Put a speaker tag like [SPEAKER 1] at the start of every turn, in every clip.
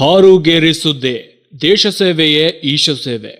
[SPEAKER 1] ಹಾರುಗೇರಿಸುದ್ದೆ. ದೇಶ ಸೇವೆಯೇ ಈಶ ಸೇವೆ.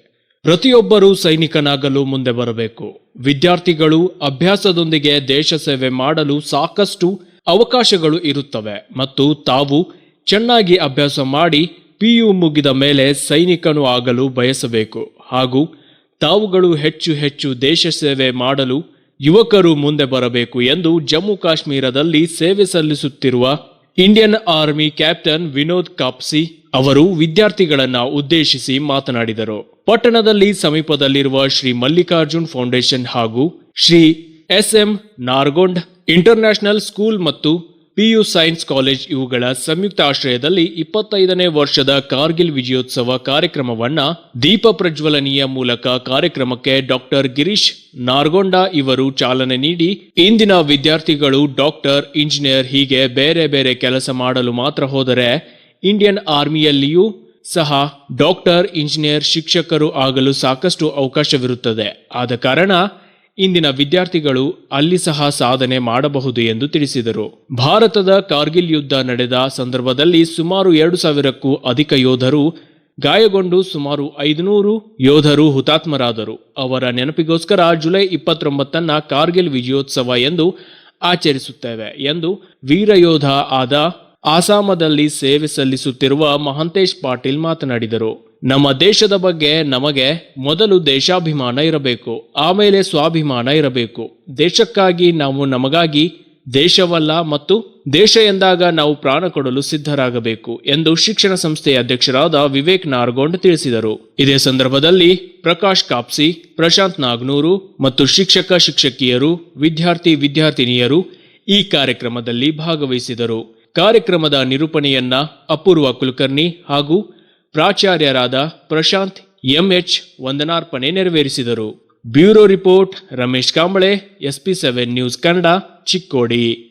[SPEAKER 1] ಪ್ರತಿಯೊಬ್ಬರೂ ಸೈನಿಕನಾಗಲು ಮುಂದೆ ಬರಬೇಕು. ವಿದ್ಯಾರ್ಥಿಗಳು ಅಭ್ಯಾಸದೊಂದಿಗೆ ದೇಶ ಸೇವೆ ಮಾಡಲು ಸಾಕಷ್ಟು ಅವಕಾಶಗಳು ಇರುತ್ತವೆ ಮತ್ತು ತಾವು ಚೆನ್ನಾಗಿ ಅಭ್ಯಾಸ ಮಾಡಿ ಪಿಯು ಮುಗಿದ ಮೇಲೆ ಸೈನಿಕನು ಆಗಲು ಬಯಸಬೇಕು. ಹಾಗೂ ತಾವುಗಳು ಹೆಚ್ಚು ಹೆಚ್ಚು ದೇಶ ಸೇವೆ ಮಾಡಲು ಯುವಕರು ಮುಂದೆ ಬರಬೇಕು ಎಂದು ಜಮ್ಮು ಕಾಶ್ಮೀರದಲ್ಲಿ ಸೇವೆ ಸಲ್ಲಿಸುತ್ತಿರುವ Indian army captain Vinod Kapsi ಅವರು ವಿದ್ಯಾರ್ಥಿಗಳನ್ನ ಉದ್ದೇಶಿಸಿ ಮಾತನಾಡಿದರು. ಪಟ್ಟಣದಲ್ಲಿ ಸಮೀಪದಲ್ಲಿರುವ ಶ್ರೀ ಮಲ್ಲಿಕಾರ್ಜುನ್ ಫೌಂಡೇಶನ್ ಹಾಗೂ Shri S M Nargond international school ಮತ್ತು ಪಿಯು ಸೈನ್ಸ್ ಕಾಲೇಜ್ ಇವುಗಳ ಸಂಯುಕ್ತ ಆಶ್ರಯದಲ್ಲಿ ಇಪ್ಪತ್ತೈದನೇ ವರ್ಷದ ಕಾರ್ಗಿಲ್ ವಿಜಯೋತ್ಸವ ಕಾರ್ಯಕ್ರಮವನ್ನ ದೀಪ ಪ್ರಜ್ವಲನೀಯ ಮೂಲಕ ಕಾರ್ಯಕ್ರಮಕ್ಕೆ ಡಾಕ್ಟರ್ ಗಿರೀಶ್ ನಾರ್ಗೊಂಡ ಇವರು ಚಾಲನೆ ನೀಡಿ, ಇಂದಿನ ವಿದ್ಯಾರ್ಥಿಗಳು ಡಾಕ್ಟರ್, ಇಂಜಿನಿಯರ್ ಹೀಗೆ ಬೇರೆ ಬೇರೆ ಕೆಲಸ ಮಾಡಲು ಮಾತ್ರ ಹೋದರೆ, ಇಂಡಿಯನ್ ಆರ್ಮಿಯಲ್ಲಿಯೂ ಸಹ ಡಾಕ್ಟರ್, ಇಂಜಿನಿಯರ್, ಶಿಕ್ಷಕರು ಆಗಲು ಸಾಕಷ್ಟು ಅವಕಾಶವಿರುತ್ತದೆ. ಆದ ಕಾರಣ ಇಂದಿನ ವಿದ್ಯಾರ್ಥಿಗಳು ಅಲ್ಲಿ ಸಹ ಸಾಧನೆ ಮಾಡಬಹುದು ಎಂದು ತಿಳಿಸಿದರು. ಭಾರತದ ಕಾರ್ಗಿಲ್ ಯುದ್ಧ ನಡೆದ ಸಂದರ್ಭದಲ್ಲಿ ಸುಮಾರು ಎರಡು ಸಾವಿರಕ್ಕೂ ಅಧಿಕ ಯೋಧರು, ಗಾಯಗೊಂಡು ಸುಮಾರು ಐದುನೂರು ಯೋಧರು ಹುತಾತ್ಮರಾದರು. ಅವರ ನೆನಪಿಗೋಸ್ಕರ ಜುಲೈ ಇಪ್ಪತ್ತೊಂಬತ್ತನ್ನ ಕಾರ್ಗಿಲ್ ವಿಜಯೋತ್ಸವ ಎಂದು ಆಚರಿಸುತ್ತೇವೆ ಎಂದು ವೀರಯೋಧ ಆದ ಆಸಾಮದಲ್ಲಿ ಸೇವೆ ಸಲ್ಲಿಸುತ್ತಿರುವ ಮಹಂತೇಶ್ ಪಾಟೀಲ್ ಮಾತನಾಡಿದರು. ನಮ್ಮ ದೇಶದ ಬಗ್ಗೆ ನಮಗೆ ಮೊದಲು ದೇಶಾಭಿಮಾನ ಇರಬೇಕು, ಆಮೇಲೆ ಸ್ವಾಭಿಮಾನ ಇರಬೇಕು. ದೇಶಕ್ಕಾಗಿ ನಾವು ನಮಗಾಗಿ ದೇಶವಲ್ಲ ಮತ್ತು ದೇಶ ಎಂದಾಗ ನಾವು ಪ್ರಾಣ ಕೊಡಲು ಸಿದ್ಧರಾಗಬೇಕು ಎಂದು ಶಿಕ್ಷಣ ಸಂಸ್ಥೆಯ ಅಧ್ಯಕ್ಷರಾದ ವಿವೇಕ್ ನಾರ್ಗೊಂಡ್ ತಿಳಿಸಿದರು. ಇದೇ ಸಂದರ್ಭದಲ್ಲಿ ಪ್ರಕಾಶ್ ಕಾಪ್ಸಿ, ಪ್ರಶಾಂತ್ ನಾಗ್ನೂರು ಮತ್ತು ಶಿಕ್ಷಕ, ಶಿಕ್ಷಕಿಯರು, ವಿದ್ಯಾರ್ಥಿ, ವಿದ್ಯಾರ್ಥಿನಿಯರು ಈ ಕಾರ್ಯಕ್ರಮದಲ್ಲಿ ಭಾಗವಹಿಸಿದರು. ಕಾರ್ಯಕ್ರಮದ ನಿರೂಪಣೆಯನ್ನ ಅಪೂರ್ವ ಕುಲಕರ್ಣಿ ಹಾಗೂ ಪ್ರಾಚಾರ್ಯರಾದ ಪ್ರಶಾಂತ್ ಎಂಎಚ್ ವಂದನಾರ್ಪಣೆ ನೆರವೇರಿಸಿದರು. Bureau report Ramesh Kamble, SP seven news Kannada, Chikkodi.